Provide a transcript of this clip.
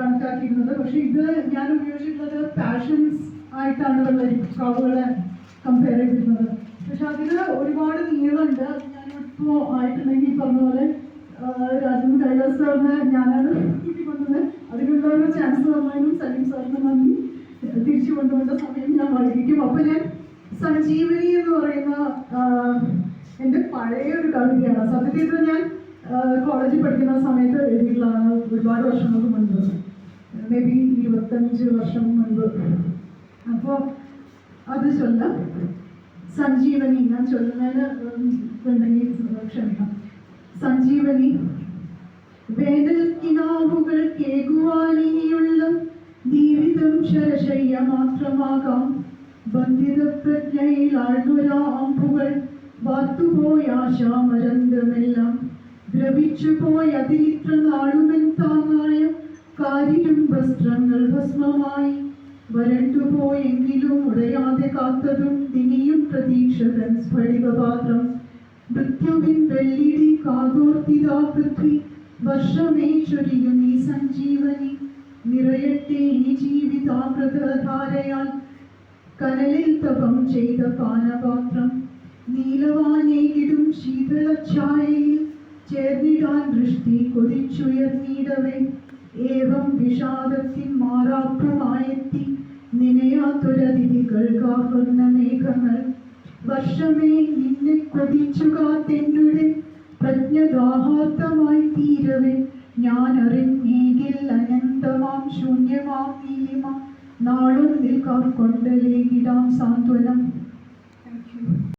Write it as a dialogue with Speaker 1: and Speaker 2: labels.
Speaker 1: കണക്കാക്കിയിരുന്നത്. പക്ഷെ ഇത് ഞാൻ ഉപയോഗിച്ചിട്ടുള്ളത് പാഷൻസ് ആയിട്ടാണ് കവുകളെ കമ്പയർ ചെയ്തിരുന്നത്. പക്ഷെ അതിൽ ഒരുപാട് നീളമുണ്ട്. ഞാനിപ്പോൾ ആയിട്ടുണ്ടെങ്കിൽ പറഞ്ഞ പോലെ രാജൻ കൈലാസ് സാറിന് ഞാനാണ് കിട്ടിക്കൊണ്ടത് അതിനുള്ള ഒരു ചാൻസ് തന്നതിനും സലീം സാറിന് നന്ദി. തിരിച്ചു കൊണ്ടുവന്ന സമയം ഞാൻ വൈകിക്കും. അപ്പൊ ഞാൻ സഞ്ജീവനി എന്ന് പറയുന്ന എന്റെ പഴയ ഒരു കവിതയാണ്. സത്യത്തിൽ ഞാൻ കോളേജിൽ പഠിക്കുന്ന സമയത്ത് എഴുതിയിട്ടുള്ളതാണ്. ഒരുപാട് വർഷങ്ങൾക്ക് മുൻപ്. മേ ബി ഇരുപത്തഞ്ച് വർഷം മുൻപ്. അപ്പോൾ അത് ചൊല്ലാം. സഞ്ജീവനി ഞാൻ ചൊല്ലുന്നതിന് ഉണ്ടെങ്കിൽ ക്ഷമിക്കാം സഞ്ജീവനി വേനൽ കിനാവുകൾ കേകുവാനിയുള്ള ജീവിതം ശരശയ്യ മാത്രമാകാം. ബന്ധിത പ്രജ്ഞയിൽ ആഴ്ന്നൊരാമ്പുകൾ വാത്തുപോയാശാമരന്തമെല്ലാം ദ്രവിച്ചു പോയി അതിലിത്ര നാളുമെൻ താങ്ങായ കാരിലും വസ്ത്രങ്ങൾ ഭസ്മമായി വരണ്ടുപോയെങ്കിലും ഉടയാതെ കാത്തതും ദിനിയും പ്രതീക്ഷതൻ സ്ഫടികപാത്രം. മൃത്യുവിൻ വെള്ളിടി കാതോർത്തിതാ പൃഥ്വി വർഷമേ ചൊരിയും ഈ സഞ്ജീവനി. നിറയട്ടെ ഈ ജീവിതാമൃതധാരയാൽ കനലിൽ തപം ചെയ്ത പാനപാത്രം. നീലവാനേകിടും ശീതളഛായയിൽ ചേർന്നിടാൻ ദൃഷ്ടി കൊതിച്ചുയർന്നിടവേ. ഏവം വിഷാദത്തിൻ മാറാപ്രമായെത്തി നിനയാതുരതിഥികൾ കാക്കുന്ന മേഘങ്ങൾ. വർഷമേ നിന്നെ കൊതിച്ചു കാത്തെന്നുടെ പ്രജ്ഞദാഹാർത്ഥമായി തീരവേ. ഞാൻ അറിഞ്ഞേകിൽ അനന്തമാം ശൂന്യമാം നീലിമ. നാളൊന്നിൽ കാർക്കൊണ്ടലേകിടാം സാന്ത്വനം.